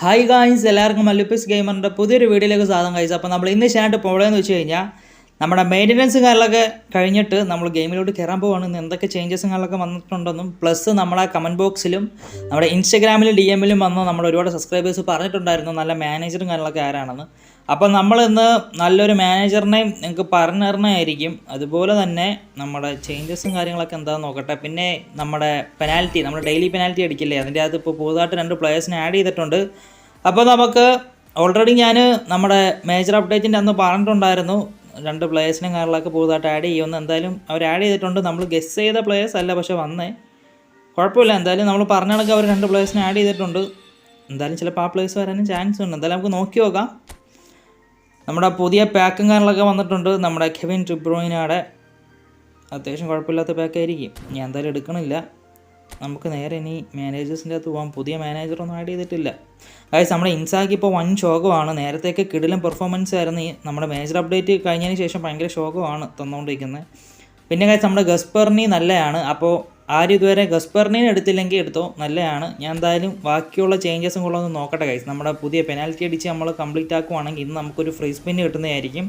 Hi guys എല്ലാവർക്കും മല്ലിപ്പിസ് ഗെയിമറിന്റെ പുതിയൊരു വീഡിയോയിലേക്ക് സ്വാഗതം കഴിച്ചു അപ്പോൾ നമ്മൾ ഇന്ന് ചെയ്യാനായിട്ട് പോകണമെന്ന് വെച്ച് കഴിഞ്ഞാൽ നമ്മുടെ മെയിന്റനൻസ് കാര്യങ്ങളൊക്കെ കഴിഞ്ഞിട്ട് നമ്മൾ ഗെയിമിലോട്ട് കയറാൻ പോവാണ്. എന്തൊക്കെ ചേഞ്ചസ് കാര്യങ്ങളൊക്കെ വന്നിട്ടുണ്ടെന്നും പ്ലസ് നമ്മളെ കമന്റ് ബോക്സിലും നമ്മുടെ ഇൻസ്റ്റഗ്രാമിലും ഡി എമ്മിലും വന്ന് നമ്മൾ ഒരുപാട് സബ്സ്ക്രൈബേഴ്സ് പറഞ്ഞിട്ടുണ്ടായിരുന്നു. നല്ല മാനേജറും കാര്യങ്ങളൊക്കെ ആരാണെന്ന്. അപ്പോൾ നമ്മൾ ഇന്ന് നല്ലൊരു മാനേജറിനെയും നിങ്ങൾക്ക് പറഞ്ഞു തരണമായിരിക്കും അതുപോലെ തന്നെ നമ്മുടെ ചേഞ്ചസും കാര്യങ്ങളൊക്കെ എന്താണെന്ന് നോക്കട്ടെ. പിന്നെ നമ്മുടെ പെനാൽറ്റി നമ്മുടെ ഡെയിലി പെനാൽറ്റി അടിക്കില്ലേ? അതിന്റെ അകത്ത് ഇപ്പോൾ പുതുതായിട്ട് രണ്ട് പ്ലേയേഴ്സിനെ ആഡ് ചെയ്തിട്ടുണ്ട്. അപ്പോൾ നമുക്ക് ഓൾറെഡി ഞാൻ നമ്മുടെ മേജർ അപ്ഡേറ്റിന്റെ അന്ന് പറഞ്ഞിട്ടുണ്ടായിരുന്നു. രണ്ട് പ്ലേയേഴ്സിനും കാര്യങ്ങളൊക്കെ പുതുതായിട്ട് ആഡ് ചെയ്യുമെന്ന് എന്തായാലും അവർ ആഡ് ചെയ്തിട്ടുണ്ട്. നമ്മൾ ഗസ് ചെയ്ത പ്ലേയേഴ്സ് അല്ല പക്ഷേ വന്നേ. കുഴപ്പമില്ല. എന്തായാലും നമ്മൾ പറഞ്ഞ കണക്ക് അവർ രണ്ട് പ്ലേയേഴ്സിനെ ആഡ് ചെയ്തിട്ടുണ്ട്. എന്തായാലും ചിലപ്പോൾ ആ പ്ലേയേഴ്സ് വരാനും ചാൻസ് ഉണ്ട്. എന്തായാലും നമുക്ക് നോക്കി നോക്കാം. നമ്മുടെ പുതിയ പാക്കും കാര്യങ്ങളൊക്കെ വന്നിട്ടുണ്ട്. നമ്മുടെ കെവിൻ ട്രിബ്രോയിനാടെ അത്യാവശ്യം കുഴപ്പമില്ലാത്ത പാക്കായിരിക്കും ഞാൻ എന്തായാലും എടുക്കണില്ല. നമുക്ക് നേരെ ഇനി മാനേജേഴ്സിന്റെ അകത്ത് പോകാം പുതിയ മാനേജറൊന്നും ആഡ് ചെയ്തിട്ടില്ല. അതായത് നമ്മുടെ ഇൻസാക്ക് ഇപ്പോൾ വൻ ശോകമാണ്. നേരത്തെയൊക്കെ കിടിലം പെർഫോമൻസ് ആയിരുന്നു. ഈ നമ്മുടെ മേജർ അപ്ഡേറ്റ് കഴിഞ്ഞതിന് ശേഷം ഭയങ്കര ശോകമാണ് തന്നുകൊണ്ടിരിക്കുന്നത് പിന്നെ കാര്യം നമ്മുടെ ഗസ്പെർണി നല്ലതാണ് അപ്പോൾ ആരും ഇതുവരെ ഗസ്പെർണീനെ എടുത്തില്ലെങ്കിൽ എടുത്തോ നല്ലതാണ് ഞാൻ എന്തായാലും ബാക്കിയുള്ള ചേഞ്ചസും കൂടെ ഒന്ന് നോക്കട്ടെ കൈസ് നമ്മുടെ പുതിയ പെനാൽറ്റി അടിച്ച് നമ്മൾ കംപ്ലീറ്റ് ആക്കുവാണെങ്കിൽ ഇന്ന് നമുക്കൊരു ഫ്രീ സ്പിന്ന് കിട്ടുന്നതായിരിക്കും.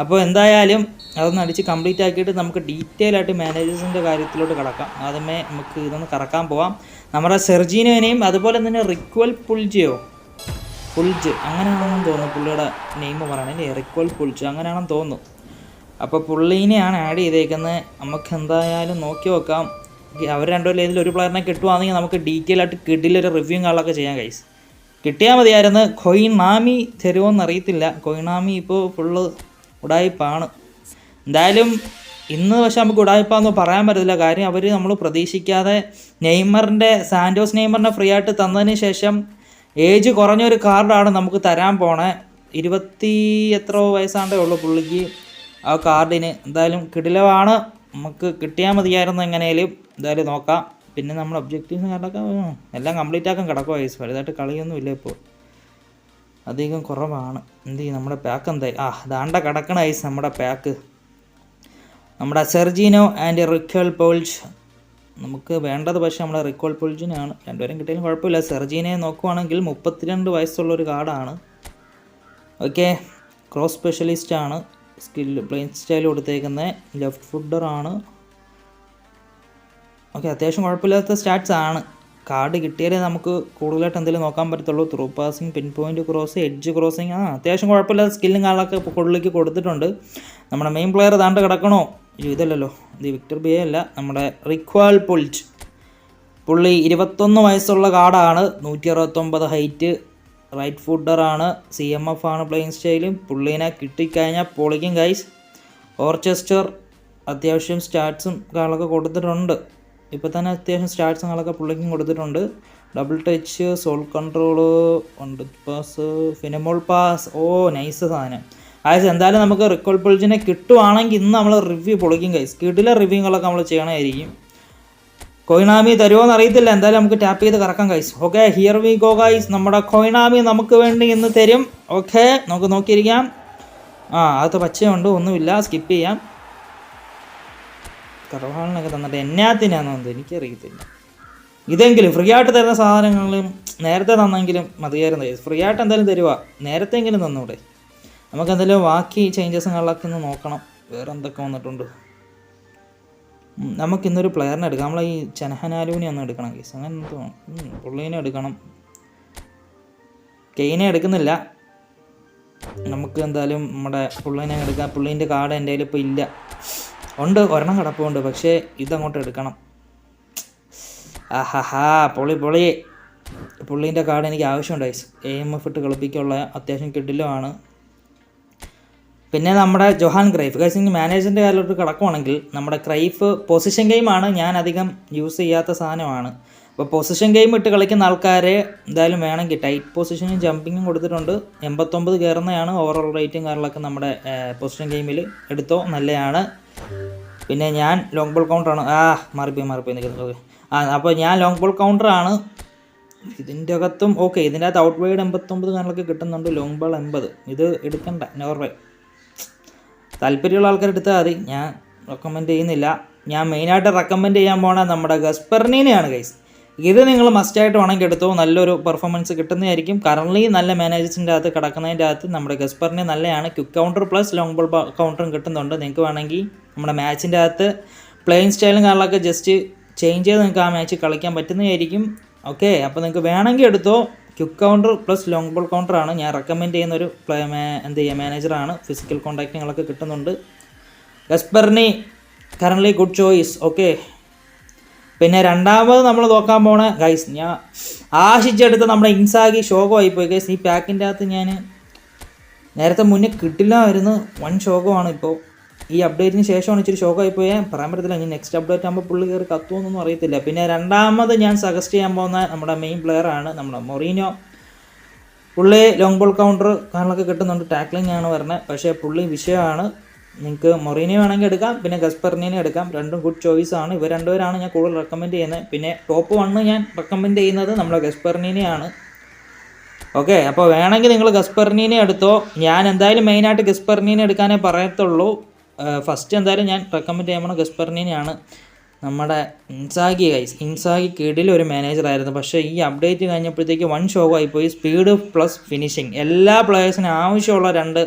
അപ്പോൾ എന്തായാലും അതൊന്ന് അടിച്ച് കംപ്ലീറ്റ് ആക്കിയിട്ട് നമുക്ക് ഡീറ്റെയിൽ ആയിട്ട് മാനേജേഴ്സിന്റെ കാര്യത്തിലോട്ട് കിടക്കാം. ആദ്യമേ നമുക്ക് ഇതൊന്ന് കറക്കാൻ പോവാം. നമ്മുടെ സെർജീനോനെയും അതുപോലെ തന്നെ റിക്വൽ പുൾജിയോ പുൾജ് അങ്ങനെയാണെന്ന് തോന്നുന്നു പുള്ളിയുടെ നെയിം പറയണേ. റിക്വൽ പുൾജ് അങ്ങനെയാണെന്ന് തോന്നുന്നു. അപ്പോൾ പുള്ളീനെയാണ് ആഡ് ചെയ്തേക്കുന്നത്. നമുക്ക് എന്തായാലും നോക്കി നോക്കാം. അവർ രണ്ടുപേരും ഏതെങ്കിലും ഒരു പ്ലെയറിനെ കിട്ടുവാണെങ്കിൽ നമുക്ക് ഡീറ്റെയിൽ ആയിട്ട് കിഡിലൊരു റിവ്യൂ കാര്യങ്ങളൊക്കെ ചെയ്യാം കൈസ് കിട്ടിയാൽ മതിയായിരുന്നു. കൊയിനാമി തരുമോ എന്നറിയത്തില്ല കൊയിനാമി ഇപ്പോൾ ഫുള്ള് ഉടായിപ്പാണ്. എന്തായാലും ഇന്ന് പക്ഷെ നമുക്ക് എന്ന് പറയാൻ പറ്റത്തില്ല. കാര്യം അവർ നമ്മൾ പ്രതീക്ഷിക്കാതെ നെയ്മറിന്റെ സാൻഡോസ് നെയ്മറിനെ ഫ്രീ ആയിട്ട് തന്നതിന് ശേഷം ഏജ് കുറഞ്ഞൊരു കാർഡാണ് നമുക്ക് തരാൻ പോണേ. ഇരുപത്തി എത്ര വയസ്സാണ്ടേ ഉള്ളൂ പുള്ളിക്ക് ആ കാർഡിന് എന്തായാലും കിടിലവാണ്. നമുക്ക് കിട്ടിയാൽ മതിയായിരുന്നു എങ്ങനെയാലും എന്തായാലും നോക്കാം. പിന്നെ നമ്മുടെ ഒബ്ജക്റ്റീവ്സ് കണ്ടൊക്കെ എല്ലാം കംപ്ലീറ്റ് ആക്കാൻ കിടക്കുക വയസ്സ് വലുതായിട്ട് കളിയൊന്നുമില്ല ഇപ്പോൾ അധികം കുറവാണ്. എന്ത് ചെയ്യും? നമ്മുടെ പാക്ക് എന്തായി? ആ ദാണ്ട കിടക്കണ ഐസ് നമ്മുടെ പാക്ക് നമ്മുടെ സെർജീനോ ആൻഡ് റിക്കോൾ പോൾജ്. നമുക്ക് വേണ്ടത് പക്ഷേ നമ്മുടെ റിക്കോൾ പോൾജിനാണ് രണ്ടുപേരും കിട്ടിയാലും കുഴപ്പമില്ല. സെർജീനെ നോക്കുവാണെങ്കിൽ മുപ്പത്തിരണ്ട് വയസ്സുള്ള ഒരു കാർഡാണ് ഓക്കെ ക്രോസ് സ്പെഷ്യലിസ്റ്റ് ആണ്. സ്കില്ല് പ്ലെയിൻ സ്റ്റൈൽ കൊടുത്തേക്കുന്നത് ലെഫ്റ്റ് ഫുഡറാണ് ഓക്കെ അത്യാവശ്യം കുഴപ്പമില്ലാത്ത സ്റ്റാറ്റ്സ് ആണ്. കാർഡ് കിട്ടിയാലേ നമുക്ക് കൂടുതലായിട്ട് എന്തെങ്കിലും നോക്കാൻ പറ്റത്തുള്ളൂ. Through passing pin point cross edge crossing ആ അത്യാവശ്യം കുഴപ്പമില്ലാത്ത സ്കില്ലും കാളൊക്കെ കൂടുതലേക്ക് കൊടുത്തിട്ടുണ്ട്. നമ്മുടെ മെയിൻ പ്ലെയർ താണ്ട് കിടക്കണോ? ഇതല്ലല്ലോ. ഇത് വിക്ടർ ബി അല്ല. നമ്മുടെ റിക്വാൽ പുൾറ്റ് പുള്ളി ഇരുപത്തൊന്ന് വയസ്സുള്ള കാർഡാണ്. നൂറ്റി അറുപത്തൊമ്പത് ഹൈറ്റ് റൈറ്റ് ഫുഡറാണ് സി എം എഫ് ആണ് പ്ലേയിങ് സ്റ്റൈലും പുള്ളീനെ കിട്ടിക്കഴിഞ്ഞാൽ പൊളിക്കും ഗൈസ് ഓർച്ചസ്റ്റർ അത്യാവശ്യം സ്റ്റാറ്റ്സും കാളൊക്കെ കൊടുത്തിട്ടുണ്ട്. ഇപ്പോൾ തന്നെ അത്യാവശ്യം സ്റ്റാർട്ട്സ് കാര്യങ്ങളൊക്കെ പുള്ളിക്കും കൊടുത്തിട്ടുണ്ട്. ഡബിൾ ടച്ച് സോൾ കൺട്രോൾ ഉണ്ട്. പാസ് ഫിനമോൾ പാസ് ഓ നൈസ് സാധനം. അതായത് എന്തായാലും നമുക്ക് റിക്കോൾ പുൾജിനെ കിട്ടുവാണെങ്കിൽ ഇന്ന് നമ്മൾ റിവ്യൂ പൊളിക്കും ഗൈസ് കിടിലെ റിവ്യൂകളൊക്കെ നമ്മൾ ചെയ്യണമായിരിക്കും. കൊയിനാമി തരുമോന്ന് അറിയത്തില്ല. എന്തായാലും നമുക്ക് ടാപ്പ് ചെയ്ത് കറക്കാം guys okay here we go guys നമ്മുടെ കൊയിനാമി നമുക്ക് വേണ്ടി ഇന്ന് തരും. ഓക്കെ നമുക്ക് നോക്കിയിരിക്കാം. ആ അകത്ത് പച്ചയുണ്ട്. ഒന്നുമില്ല. സ്കിപ്പ് ചെയ്യാം. കറവാളിനൊക്കെ തന്നിട്ട് എന്നാത്തിനാന്ന് തോന്നുന്നത് എനിക്കറിയത്തില്ല. ഇതെങ്കിലും ഫ്രീ ആയിട്ട് തരുന്ന സാധനങ്ങളും നേരത്തെ തന്നെങ്കിലും മതിയായിരുന്നു. ഫ്രീ ആയിട്ട് എന്തായാലും തരുക നേരത്തെ എങ്കിലും തന്നൂടെ. നമുക്ക് എന്തായാലും ബാക്കി ചേഞ്ചസും കാര്യങ്ങളൊക്കെ ഒന്ന് നോക്കണം. വേറെ എന്തൊക്കെ വന്നിട്ടുണ്ട്. നമുക്ക് ഇന്നൊരു പ്ലെയറിനെ എടുക്കാം. നമ്മളെ ഈ ചനഹനാലുവിനെ ഒന്ന് എടുക്കണം കേസ് അങ്ങനെ എന്തോ പുള്ളീനെ എടുക്കണം. കെയിനെ എടുക്കുന്നില്ല. നമുക്ക് എന്തായാലും നമ്മുടെ പുള്ളീനെ എടുക്കാം. പുള്ളീന്റെ കാർഡ് എന്റെ കയ്യിൽ ഇപ്പോൾ ഇല്ല. ഉണ്ട് ഒരെണ്ണം കിടപ്പുണ്ട് പക്ഷേ ഇതങ്ങോട്ട് എടുക്കണം. ആഹാഹാ പൊളി പൊളി. പുള്ളീന്റെ കാർഡ് എനിക്ക് ആവശ്യമുണ്ട് എ എം എഫ് ഇട്ട് കളിപ്പിക്കുള്ള അത്യാവശ്യം കിഡിലുമാണ് പിന്നെ നമ്മുടെ ജൊഹാൻ ക്രൈഫ്. ഇനി മാനേജറിന്റെ കാര്യത്തിൽ കിടക്കുവാണെങ്കിൽ നമ്മുടെ ക്രൈഫ് പൊസിഷൻ ഗെയിമാണ്. ഞാൻ അധികം യൂസ് ചെയ്യാത്ത സാധനമാണ്. അപ്പോൾ പൊസിഷൻ ഗെയിം ഇട്ട് കളിക്കുന്ന ആൾക്കാരെ എന്തായാലും വേണമെങ്കിൽ ടൈറ്റ് പൊസിഷനും ജമ്പിങ്ങും കൊടുത്തിട്ടുണ്ട്. എൺപത്തൊമ്പത് കയറുന്നതാണ് ഓവറോൾ റേറ്റും കാര്യങ്ങളൊക്കെ നമ്മുടെ പൊസിഷൻ ഗെയിമിൽ എടുത്തോ നല്ലതാണ്. പിന്നെ ഞാൻ ലോങ് ബോൾ കൗണ്ടറാണ് ആ മാറിപ്പോയി മാറിപ്പോയി നിൽക്കുന്നത് ആ അപ്പോൾ ഞാൻ ലോങ് ബോൾ കൗണ്ടറാണ് ഇതിന്റെ അകത്തും ഓക്കെ ഇതിന്റെ അകത്ത് ഔട്ട് വൈഡ് എൺപത്തൊമ്പത് കാണലൊക്കെ കിട്ടുന്നുണ്ട് ലോങ് ബോൾ എൺപത്. ഇത് എടുക്കണ്ട നോർവേ. താല്പര്യമുള്ള ആൾക്കാർ എടുത്താൽ മതി. ഞാൻ റെക്കമെൻഡ് ചെയ്യുന്നില്ല. ഞാൻ മെയിനായിട്ട് റെക്കമെൻഡ് ചെയ്യാൻ പോണ നമ്മുടെ ഗസ്പെർണീനെയാണ് ഗൈസ് ഇത് നിങ്ങൾ മസ്റ്റായിട്ട് വേണമെങ്കിൽ എടുത്തോ. നല്ലൊരു പെർഫോമൻസ് കിട്ടുന്നതായിരിക്കും. കറൻലി നല്ല മാനേജേഴ്സിന്റെ അകത്ത് കിടക്കുന്നതിന്റെ അകത്ത് നമ്മുടെ ഗസ്പറിന് നല്ലതാണ്. Quick counter plus long ball കൗണ്ടറും കിട്ടുന്നുണ്ട്. നിങ്ങൾക്ക് വേണമെങ്കിൽ നമ്മുടെ മാച്ചിന്റെ അകത്ത് പ്ലേയിങ് സ്റ്റൈലും കാര്യങ്ങളൊക്കെ ജസ്റ്റ് ചേഞ്ച് ചെയ്ത് നിങ്ങൾക്ക് ആ മാച്ച് കളിക്കാൻ പറ്റുന്നതായിരിക്കും. ഓക്കെ അപ്പോൾ നിങ്ങൾക്ക് വേണമെങ്കിൽ എടുത്തോ. Quick counter plus long ball കൗണ്ടറാണ് ഞാൻ റെക്കമെൻഡ് ചെയ്യുന്ന ഒരു പ്ലേ എന്ത് ചെയ്യുക മാനേജറാണ് ഫിസിക്കൽ കോൺടാക്റ്റുകളൊക്കെ കിട്ടുന്നുണ്ട്. ഗസ്പറിനി കറൻലി ഗുഡ് ചോയ്സ് ഓക്കെ പിന്നെ രണ്ടാമത് നമ്മൾ നോക്കാൻ പോണ ഗൈസ് ഞാൻ ആശിച്ചെടുത്ത് നമ്മുടെ ഇൻസാഗി ശോകമായി പോയി ഗൈസ് ഈ പാക്കിന്റെ അകത്ത് ഞാൻ നേരത്തെ മുന്നേ കിട്ടില്ലായിരുന്നു. വൺ ശോകമാണ് ഇപ്പോൾ ഈ അപ്ഡേറ്റിന് ശേഷമാണ് ഇച്ചിരി പോയാൽ പറയാൻ പറ്റത്തില്ല ഇനി നെക്സ്റ്റ് അപ്ഡേറ്റ് ആകുമ്പോൾ പുള്ളി കയറി കത്തുമെന്നൊന്നും അറിയത്തില്ല. പിന്നെ രണ്ടാമത് ഞാൻ സജസ്റ്റ് ചെയ്യാൻ പോകുന്ന നമ്മുടെ മെയിൻ പ്ലെയർ ആണ് നമ്മുടെ മൊറീനോ. പുള്ളി ലോങ് ബോൾ കൗണ്ടർ കാര്യങ്ങളൊക്കെ കിട്ടുന്നുണ്ട്. ടാക്ലിംഗ് ആണ് വരുന്നത് പക്ഷേ പുള്ളി വിഷയമാണ്. നിങ്ങൾക്ക് മൊറീനെ വേണമെങ്കിൽ എടുക്കാം പിന്നെ ഗസ്പെർണിനെ എടുക്കാം. രണ്ടും ഗുഡ് ചോയ്സ് ആണ്. ഇവർ രണ്ടുപേരാണ് ഞാൻ കൂടുതൽ റെക്കമെൻഡ് ചെയ്യുന്നത്. പിന്നെ ടോപ്പ് വണ്ണ് ഞാൻ റെക്കമെൻഡ് ചെയ്യുന്നത് നമ്മുടെ ഗസ്പെർണിനെയാണ് ഓക്കെ അപ്പോൾ വേണമെങ്കിൽ നിങ്ങൾ ഗസ്പെർണീനെ എടുത്തോ. ഞാൻ എന്തായാലും മെയിനായിട്ട് ഗസ്പെർണീനെ എടുക്കാനേ പറയത്തുള്ളൂ. ഫസ്റ്റ് എന്തായാലും ഞാൻ റെക്കമെൻഡ് ചെയ്യാൻ ഗസ്പെർണീനെയാണ് നമ്മുടെ ഇൻസാഗി ഗൈസ് ഇൻസാഗി കീഴിൽ ഒരു മാനേജറായിരുന്നു പക്ഷേ ഈ അപ്ഡേറ്റ് കഴിഞ്ഞപ്പോഴത്തേക്ക് വൺ ഷോ ആയിപ്പോയി. സ്പീഡ് പ്ലസ് ഫിനിഷിങ് എല്ലാ പ്ലേയേഴ്സിനും ആവശ്യമുള്ള രണ്ട്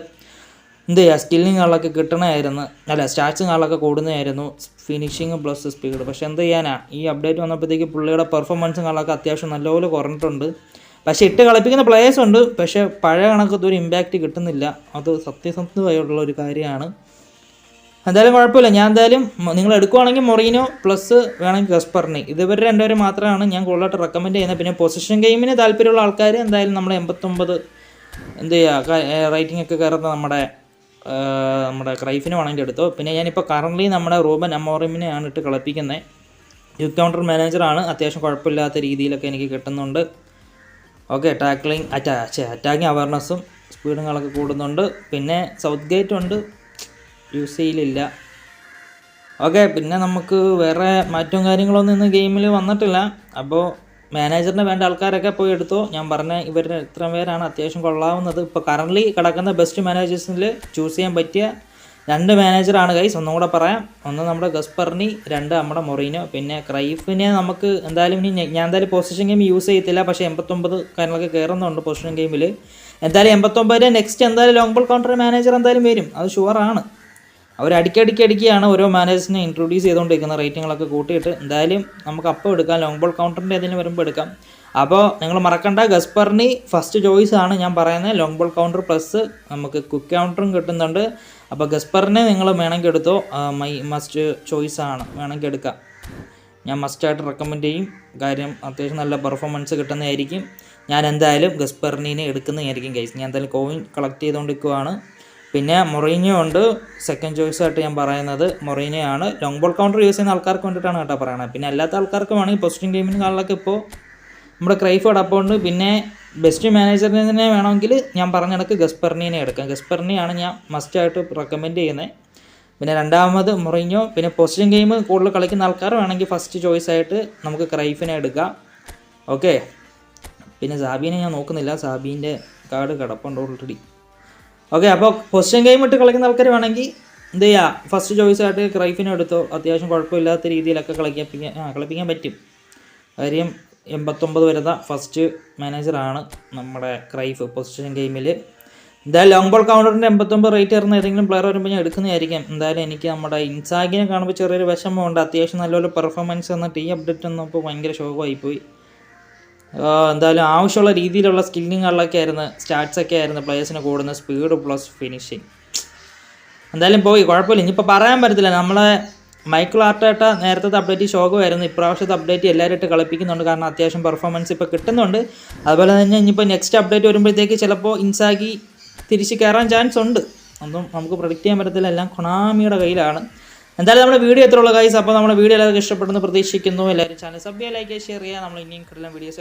എന്ത് ചെയ്യുക സ്കില്ലിങ് ആളൊക്കെ കിട്ടണമായിരുന്നു അല്ല സ്റ്റാറ്റ്സും ആളൊക്കെ കൂടുന്നതായിരുന്നു. ഫിനിഷിങ് പ്ലസ് സ്പീഡ് പക്ഷേ എന്ത് ചെയ്യാനാ? ഈ അപ്ഡേറ്റ് വന്നപ്പോഴത്തേക്ക് പുള്ളിയുടെ പെർഫോമൻസും ആളൊക്കെ അത്യാവശ്യം നല്ലപോലെ കുറഞ്ഞിട്ടുണ്ട്. പക്ഷേ ഇട്ട് കളിപ്പിക്കുന്ന പ്ലേയേഴ്സ് ഉണ്ട്. പക്ഷേ പഴയ കണക്കത്തെ ഒരു ഇമ്പാക്റ്റ് കിട്ടുന്നില്ല. അത് സത്യസന്ധമായിട്ടുള്ള ഒരു കാര്യമാണ്. എന്തായാലും കുഴപ്പമില്ല. ഞാൻ എന്തായാലും നിങ്ങൾ എടുക്കുവാണെങ്കിൽ മൊറീനോ പ്ലസ് വേണമെങ്കിൽ ഗസ്പർണി ഇതുവരെ രണ്ടുപേരും മാത്രമാണ് ഞാൻ കൂടുതലായിട്ട് റെക്കമെൻഡ് ചെയ്യുന്നത്. പിന്നെ പൊസിഷൻ ഗെയിമിന് താല്പര്യമുള്ള ആൾക്കാർ എന്തായാലും നമ്മുടെ എൺപത്തൊമ്പത് എന്ത് ചെയ്യുക റേറ്റിംഗ് ഒക്കെ കയറുന്ന നമ്മുടെ നമ്മുടെ ക്രൈഫിനെ വേണമെങ്കിൽ എടുത്തോ. പിന്നെ ഞാനിപ്പോൾ കറന്റ്ലി നമ്മുടെ റൂബൻ അമോറിമിനെയാണ് ഇട്ട് കളിപ്പിക്കുന്നത് യു കൗണ്ടർ മാനേജറാണ് അത്യാവശ്യം കുഴപ്പമില്ലാത്ത രീതിയിലൊക്കെ എനിക്ക് കിട്ടുന്നുണ്ട്. ഓക്കെ ടാക്ലിംഗ് അറ്റാ അറ്റാക്കിങ് അവയർനെസ്സും സ്പീഡുകളൊക്കെ കൂടുന്നുണ്ട്. പിന്നെ സൗത്ത് ഗേറ്റ് ഉണ്ട്. യൂസ് ചെയ്യലില്ല. ഓക്കെ പിന്നെ നമുക്ക് വേറെ മാറ്റവും കാര്യങ്ങളൊന്നും ഇന്ന് ഗെയിമിൽ വന്നിട്ടില്ല. അപ്പോൾ മാനേജറിന് വേണ്ട ആൾക്കാരൊക്കെ പോയി എടുത്തോ. ഞാൻ പറഞ്ഞ ഇവരുടെ ഇത്ര പേരാണ് അത്യാവശ്യം കൊള്ളാവുന്നത്. ഇപ്പോൾ കറന്റ്ലി കിടക്കുന്ന ബെസ്റ്റ് മാനേജേഴ്സിൽ ചൂസ് ചെയ്യാൻ പറ്റിയ രണ്ട് മാനേജറാണ് ഗൈസ് ഒന്നും കൂടെ പറയാം. ഒന്ന് നമ്മുടെ ഗസ്പർണി രണ്ട് നമ്മുടെ മൊറീനോ. പിന്നെ ക്രൈഫിനെ നമുക്ക് എന്തായാലും ഇനി ഞാൻ എന്തായാലും പൊസിഷൻ ഗെയിം യൂസ് ചെയ്യത്തില്ല. പക്ഷേ എൺപത്തൊമ്പത് കാര്യങ്ങളൊക്കെ കയറുന്നുണ്ട് പൊസിഷൻ ഗെയിമിൽ എന്തായാലും എൺപത്തൊമ്പതിന്റെ നെക്സ്റ്റ് എന്തായാലും ലോങ് ബോൾ കൗണ്ടർ മാനേജർ എന്തായാലും വരും. അത് ഷുവറാണ് അവർ അടിക്കടിക്ക് അടിക്കുകയാണ് ഓരോ മാനേജേഴ്സിനെ ഇൻട്രൊഡ്യൂസ് ചെയ്തുകൊണ്ടിരിക്കുന്ന റേറ്റിങ്ങളൊക്കെ കൂട്ടിയിട്ട്. എന്തായാലും നമുക്ക് അപ്പോൾ എടുക്കാം. ലോങ് ബോൾ കൗണ്ടറിന്റെ ഏതെങ്കിലും വരുമ്പോൾ എടുക്കാം. അപ്പോൾ നിങ്ങൾ മറക്കണ്ട. ഗസ്പർണി ഫസ്റ്റ് ചോയ്സ് ആണ് ഞാൻ പറയുന്നത്. ലോങ് ബോൾ കൗണ്ടർ പ്ലസ് നമുക്ക് ക്വിക്ക് കൗണ്ടറും കിട്ടുന്നുണ്ട്. അപ്പോൾ ഗസ്പറിനെ നിങ്ങൾ വേണമെങ്കിൽ എടുത്തോ. മൈ മസ്റ്റ് ചോയ്സ് ആണ്. വേണമെങ്കിൽ എടുക്കാം. ഞാൻ മസ്റ്റായിട്ട് റെക്കമെൻഡ് ചെയ്യും. കാര്യം അത്യാവശ്യം നല്ല പെർഫോമൻസ് കിട്ടുന്നതായിരിക്കും. ഞാൻ എന്തായാലും ഗസ്പെർണീനെ എടുക്കുന്നതായിരിക്കും ഗൈസ് ഞാൻ എന്തായാലും കോയിൻ കളക്ട് ചെയ്തുകൊണ്ടിരിക്കുവാണ്. പിന്നെ മൊറീനിയോ ഉണ്ട്. സെക്കൻഡ് ചോയ്സ് ആയിട്ട് ഞാൻ പറയുന്നത് മൊറീനിയോ ആണ് ലോങ് ബോൾ കൗണ്ടർ യൂസ് ചെയ്യുന്ന ആൾക്കാർക്ക് വേണ്ടിയിട്ടാണ് കേട്ടോ പറയുന്നത് പിന്നെ അല്ലാത്ത ആൾക്കാർക്ക് വേണമെങ്കിൽ പൊസിഷൻ ഗെയിമിന് കാളിലൊക്കെ ഇപ്പോൾ നമ്മുടെ ക്രൈഫ് അടപ്പുണ്ട്. പിന്നെ ബെസ്റ്റ് മാനേജറിനെ തന്നെ വേണമെങ്കിൽ ഞാൻ പറഞ്ഞ കണക്ക് ഗസ്പെർണീനെ എടുക്കാം. ഗസ്പെർണിയാണ് ഞാൻ മസ്റ്റായിട്ട് റെക്കമെൻഡ് ചെയ്യുന്നത്. പിന്നെ രണ്ടാമത് മൊറിഞ്ഞോ പിന്നെ പൊസിഷൻ ഗെയിം കൂടുതൽ കളിക്കുന്ന ആൾക്കാർ വേണമെങ്കിൽ ഫസ്റ്റ് ചോയ്സ് ആയിട്ട് നമുക്ക് ക്രൈഫിനെ എടുക്കാം. ഓക്കെ പിന്നെ സാബീനെ ഞാൻ നോക്കുന്നില്ല. സാബീന്റെ കാർഡ് കിടപ്പുണ്ട് ഓൾറെഡി ഓക്കെ അപ്പോൾ പൊസിഷൻ ഗെയിം ഇട്ട് കളിക്കുന്ന ആൾക്കാർ വേണമെങ്കിൽ എന്ത് ചെയ്യുക ഫസ്റ്റ് ചോയ്സ് ആയിട്ട് ക്രൈഫിനെ എടുത്തോ? അത്യാവശ്യം കുഴപ്പമില്ലാത്ത രീതിയിലൊക്കെ കളിക്കാൻ ആ കളിപ്പിക്കാൻ പറ്റും. കാര്യം എൺപത്തൊമ്പത് വരുന്ന ഫസ്റ്റ് മാനേജറാണ് നമ്മുടെ ക്രൈഫ് പൊസിഷൻ ഗെയിമിൽ എന്തായാലും ലോങ് ബോൾ കൗണ്ടറിന്റെ എൺപത്തൊമ്പത് റേറ്റ് വരുന്ന ഏതെങ്കിലും പ്ലെയർ വരുമ്പോൾ ഞാൻ എടുക്കുന്നതായിരിക്കും. എന്തായാലും എനിക്ക് നമ്മുടെ ഇൻസാഗിനെ കാണുമ്പോൾ ചെറിയൊരു വിഷമമുണ്ട്. അത്യാവശ്യം നല്ലൊരു പെർഫോമൻസ് എന്ന ടീ അപ്ഡേറ്റ് വന്നപ്പോൾ ഭയങ്കര ഷോക്കായിപ്പോയി എന്തായാലും ആവശ്യമുള്ള രീതിയിലുള്ള സ്കില്ലിങ്ങുകളിലൊക്കെ ആയിരുന്നു സ്റ്റാറ്റ്സ് ഒക്കെ ആയിരുന്നു പ്ലേയേഴ്സിന് കൂടുന്ന സ്പീഡ് പ്ലസ് ഫിനിഷിങ് എന്തായാലും പോയി കുഴപ്പമില്ല. ഇനിയിപ്പോൾ പറയാൻ പറ്റത്തില്ല. നമ്മളെ മൈക്കിൾ ആർട്ടേട്ട നേരത്തെ അപ്ഡേറ്റ് ശോകമായിരുന്നു ഇപ്രാവശ്യത്തെ അപ്ഡേറ്റ് എല്ലാവരും ഇട്ട് കളിപ്പിക്കുന്നുണ്ട്. കാരണം അത്യാവശ്യം പെർഫോമൻസ് ഇപ്പോൾ കിട്ടുന്നുണ്ട്. അതുപോലെ തന്നെ ഇനിയിപ്പോൾ നെക്സ്റ്റ് അപ്ഡേറ്റ് വരുമ്പോഴത്തേക്ക് ചിലപ്പോൾ ഇൻസാഗി തിരിച്ച് കയറാൻ ചാൻസ് ഉണ്ട്. ഒന്നും നമുക്ക് പ്രൊഡിക്റ്റ് ചെയ്യാൻ പറ്റത്തില്ല. എല്ലാം കൊണാമിയുടെ കയ്യിലാണ്. എന്തായാലും നമ്മുടെ വീഡിയോ എത്രയുള്ള കൈസ് അപ്പോൾ നമ്മുടെ വീഡിയോ എല്ലാവർക്കും ഇഷ്ടപ്പെടുന്നു പ്രതീക്ഷിക്കുന്നു. എല്ലാവരും ചാനൽ സബ് ചെയ്യുക ലൈക്ക് ഷെയർ ചെയ്യുക നമ്മൾ ഇനിയും കിടലം വീഡിയോസ്